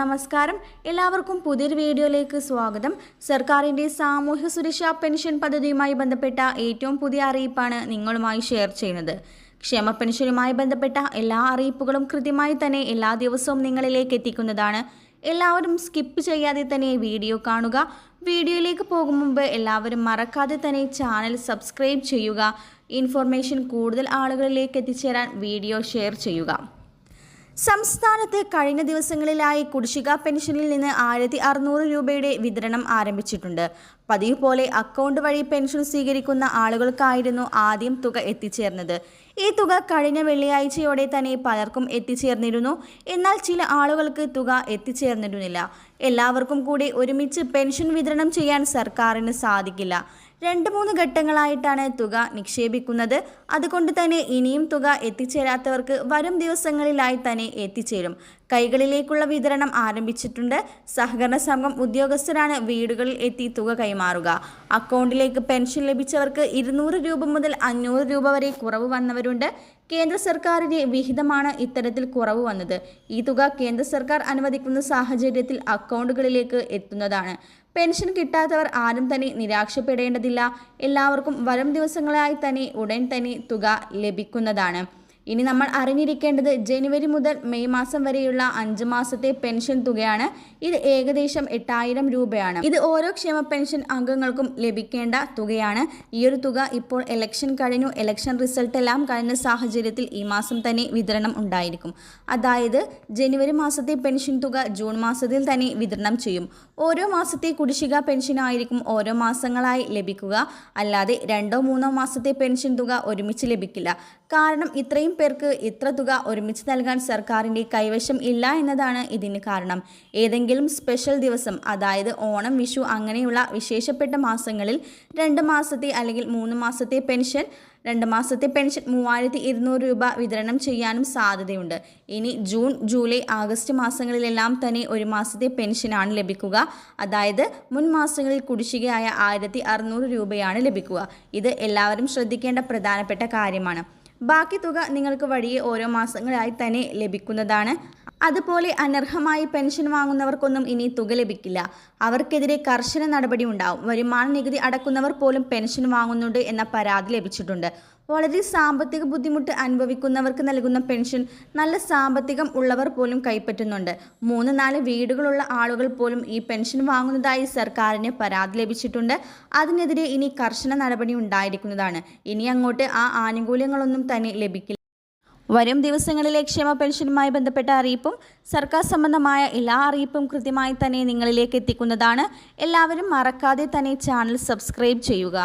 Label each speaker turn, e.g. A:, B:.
A: നമസ്കാരം. എല്ലാവർക്കും പുതിയൊരു വീഡിയോയിലേക്ക് സ്വാഗതം. സർക്കാരിന്റെ സാമൂഹ്യ സുരക്ഷാ പെൻഷൻ പദ്ധതിയുമായി ബന്ധപ്പെട്ട ഏറ്റവും പുതിയ അറിയിപ്പാണ് നിങ്ങളുമായി ഷെയർ ചെയ്യുന്നത്. ക്ഷേമ പെൻഷനുമായി ബന്ധപ്പെട്ട എല്ലാ അറിയിപ്പുകളും കൃത്യമായി തന്നെ എല്ലാ ദിവസവും നിങ്ങളിലേക്ക് എത്തിക്കുന്നതാണ്. എല്ലാവരും സ്കിപ്പ് ചെയ്യാതെ തന്നെ വീഡിയോ കാണുക. വീഡിയോയിലേക്ക് പോകും മുമ്പ് എല്ലാവരും മറക്കാതെ തന്നെ ചാനൽ സബ്സ്ക്രൈബ് ചെയ്യുക. ഇൻഫോർമേഷൻ കൂടുതൽ ആളുകളിലേക്ക് എത്തിച്ചേരാൻ വീഡിയോ ഷെയർ ചെയ്യുക. സംസ്ഥാനത്ത് കഴിഞ്ഞ ദിവസങ്ങളിലായി കുടിശ്ശിക പെൻഷനിൽ നിന്ന് ആയിരത്തി അറുന്നൂറ് രൂപയുടെ വിതരണം ആരംഭിച്ചിട്ടുണ്ട്. പതിവ് പോലെ അക്കൗണ്ട് വഴി പെൻഷൻ സ്വീകരിക്കുന്ന ആളുകൾക്കായിരുന്നു ആദ്യം തുക എത്തിച്ചേർന്നത്. ഈ തുക കഴിഞ്ഞ വെള്ളിയാഴ്ചയോടെ തന്നെ പലർക്കും എത്തിച്ചേർന്നിരുന്നു. എന്നാൽ ചില ആളുകൾക്ക് തുക എത്തിച്ചേർന്നിരുന്നില്ല. എല്ലാവർക്കും കൂടി ഒരുമിച്ച് പെൻഷൻ വിതരണം ചെയ്യാൻ സർക്കാരിന് സാധിക്കില്ല. രണ്ട് മൂന്ന് ഘട്ടങ്ങളായിട്ടാണ് തുക നിക്ഷേപിക്കുന്നത്. അതുകൊണ്ട് തന്നെ ഇനിയും തുക എത്തിച്ചേരാത്തവർക്ക് വരും ദിവസങ്ങളിലായി തന്നെ എത്തിച്ചേരും. കൈകളിലേക്കുള്ള വിതരണം ആരംഭിച്ചിട്ടുണ്ട്. സഹകരണ സംഘം ഉദ്യോഗസ്ഥരാണ് വീടുകളിൽ എത്തി തുക കൈമാറുക. അക്കൗണ്ടിലേക്ക് പെൻഷൻ ലഭിച്ചവർക്ക് ഇരുന്നൂറ് രൂപ മുതൽ അഞ്ഞൂറ് രൂപ വരെ കുറവ് വന്നവരുണ്ട്. കേന്ദ്ര സർക്കാരിന്റെ വിഹിതമാണ് ഇത്തരത്തിൽ കുറവ് വന്നത്. ഈ തുക കേന്ദ്ര സർക്കാർ അനുവദിക്കുന്ന സാഹചര്യത്തിൽ അക്കൗണ്ടുകളിലേക്ക് എത്തുന്നതാണ്. പെൻഷൻ കിട്ടാത്തവർ ആരും തന്നെ നിരാശപ്പെടേണ്ടതില്ല. എല്ലാവർക്കും വരും ദിവസങ്ങളായി തന്നെ ഉടൻ തന്നെ തുക ലഭിക്കുന്നതാണ്. ഇനി നമ്മൾ അറിഞ്ഞിരിക്കേണ്ടത് ജനുവരി മുതൽ മെയ് മാസം വരെയുള്ള അഞ്ച് മാസത്തെ പെൻഷൻ തുകയാണ്. ഇത് ഏകദേശം എട്ടായിരം രൂപയാണ്. ഇത് ഓരോ ക്ഷേമ പെൻഷൻ അംഗങ്ങൾക്കും ലഭിക്കേണ്ട തുകയാണ്. ഈ ഒരു തുക ഇപ്പോൾ ഇലക്ഷൻ കഴിഞ്ഞു. ഇലക്ഷൻ റിസൾട്ട് എല്ലാം കഴിഞ്ഞ സാഹചര്യത്തിൽ ഈ മാസം തന്നെ വിതരണം ഉണ്ടായിരിക്കും. അതായത് ജനുവരി മാസത്തെ പെൻഷൻ തുക ജൂൺ മാസത്തിൽ തന്നെ വിതരണം ചെയ്യും. ഓരോ മാസത്തെ കുടിശ്ശിക പെൻഷനായിരിക്കും ഓരോ മാസങ്ങളായി ലഭിക്കുക. അല്ലാതെ രണ്ടോ മൂന്നോ മാസത്തെ പെൻഷൻ തുക ഒരുമിച്ച് ലഭിക്കില്ല. കാരണം ഇത്രയും പേർക്ക് ഇത്ര തുക ഒരുമിച്ച് നൽകാൻ സർക്കാരിന്റെ കൈവശം ഇല്ല എന്നതാണ് ഇതിന് കാരണം. ഏതെങ്കിലും സ്പെഷ്യൽ ദിവസം അതായത് ഓണം വിഷു അങ്ങനെയുള്ള വിശേഷപ്പെട്ട മാസങ്ങളിൽ രണ്ട് മാസത്തെ അല്ലെങ്കിൽ മൂന്ന് മാസത്തെ പെൻഷൻ രണ്ട് മാസത്തെ പെൻഷൻ മൂവായിരത്തി ഇരുന്നൂറ് രൂപ വിതരണം ചെയ്യാനും സാധ്യതയുണ്ട്. ഇനി ജൂൺ ജൂലൈ ആഗസ്റ്റ് മാസങ്ങളിലെല്ലാം തന്നെ ഒരു മാസത്തെ പെൻഷനാണ് ലഭിക്കുക. അതായത് മുൻ മാസങ്ങളിൽ കുടിശ്ശികയായ ആയിരത്തി അറുന്നൂറ് രൂപയാണ് ലഭിക്കുക. ഇത് എല്ലാവരും ശ്രദ്ധിക്കേണ്ട പ്രധാനപ്പെട്ട കാര്യമാണ്. ബാക്കി തുക നിങ്ങൾക്ക് വഴിയെ ഓരോ മാസങ്ങളായി തന്നെ ലഭിക്കുന്നതാണ്. അതുപോലെ അനർഹമായി പെൻഷൻ വാങ്ങുന്നവർക്കൊന്നും ഇനി തുക ലഭിക്കില്ല. അവർക്കെതിരെ കർശന നടപടി ഉണ്ടാവും വരുമാന നികുതി അടക്കുന്നവർ പോലും പെൻഷൻ വാങ്ങുന്നുണ്ട് എന്ന പരാതി ലഭിച്ചിട്ടുണ്ട്. വളരെ സാമ്പത്തിക ബുദ്ധിമുട്ട് അനുഭവിക്കുന്നവർക്ക് നൽകുന്ന പെൻഷൻ നല്ല സാമ്പത്തികം ഉള്ളവർ പോലും കൈപ്പറ്റുന്നുണ്ട്. മൂന്ന് നാല് വീടുകളുള്ള ആളുകൾ പോലും ഈ പെൻഷൻ വാങ്ങുന്നതായി സർക്കാരിന് പരാതി ലഭിച്ചിട്ടുണ്ട്. അതിനെതിരെ ഇനി കർശന നടപടി ഉണ്ടായിരിക്കുന്നതാണ്. ഇനി അങ്ങോട്ട് ആ ആനുകൂല്യങ്ങളൊന്നും തന്നെ ലഭിക്കില്ല. വരും ദിവസങ്ങളിലെ ക്ഷേമ പെൻഷനുമായി ബന്ധപ്പെട്ട അറിയിപ്പും സർക്കാർ സംബന്ധമായ എല്ലാ അറിയിപ്പും കൃത്യമായി തന്നെ നിങ്ങളിലേക്ക് എത്തിക്കുന്നതാണ്. എല്ലാവരും മറക്കാതെ തന്നെ ചാനൽ സബ്സ്ക്രൈബ് ചെയ്യുക.